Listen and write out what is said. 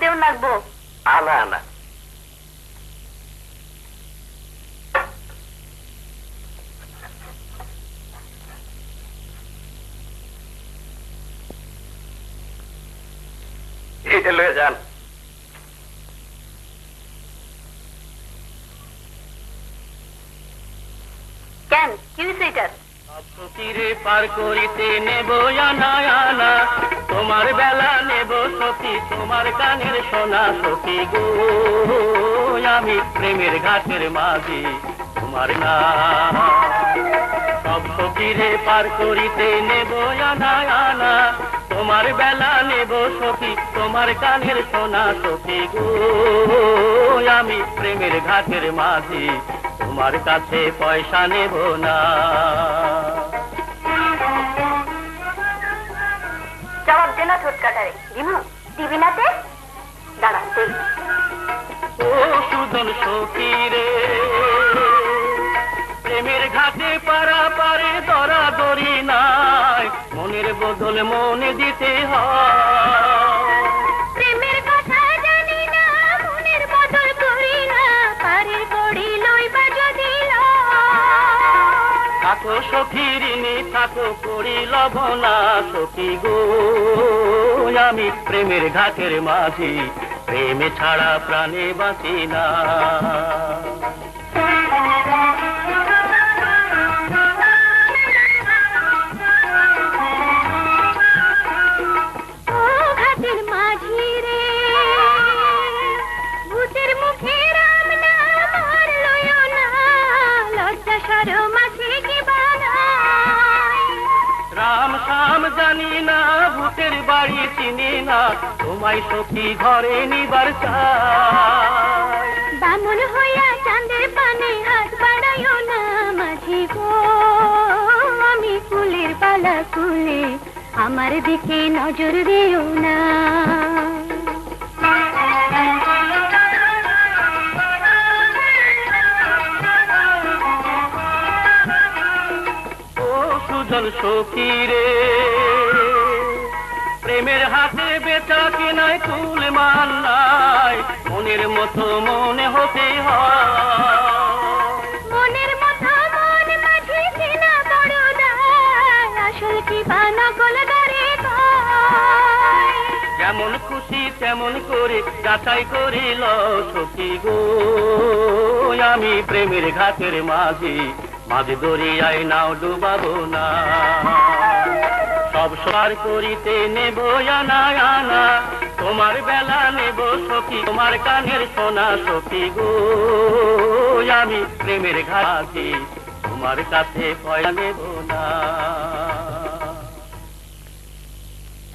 দেওয়ার লাগবো। আনা আনা। এটা লয়ে কেন? কি হয়েছে তীরে পার করিতে নেব আনা আনা তোমার বেলা সতী তোমার গানের সোনা সতী গো। আমি প্রেমের ঘাটের মাঝি, তোমার না সব সতীরে পার করিতে নেব আনা আনা। তোমার বেলা নেব সতী তোমার গানের সোনা সতী গো। আমি প্রেমের ঘাটের মাঝি, তোমার কাছে পয়সা নেব না। জবাব দে না ঠোঁট কাটারে। দিবি না সুদন সখীরে, প্রেমের ঘাটে পারা পারে দরা দরি নাই। মনের বদল মনে দিতে হয়। থাকো সখীর থাকো করি লবনা সখী গো। আমি প্রেমের ঘাটের মাঝি, প্রেমে ছাড়া প্রাণে বাঁচি না। বাড়ি চিনি না তোমায় সখী ঘরে নিবার চাই। বামন হইয়া চাঁদের পানে হাত বাড়াইও না মাঝি গো। আমি ফুলের পালা কুলে আমার দিকে নজর দিও না। ও সুজন সখী রে প্রেমের হাতে বেচা কিনায় কুল মান নাই মনের মতো মনে হতে হয়। মনের মতো মন মাঝে চেনা বড় দায় আসল কি বানা গল গারে যেমন খুশি তেমন করে যাচাই করিল সখী গো। আমি প্রেমের ঘাটের মাঝি মাঝে দরিয়ায় নাও ডুবাবো না। সার করিতে নেব আনা আনা তোমার বেলা নেব সখী, তোমার কানের সোনা সখী গো। আমি প্রেমের ঘাটি, তোমার কাছে ভয় নেব না।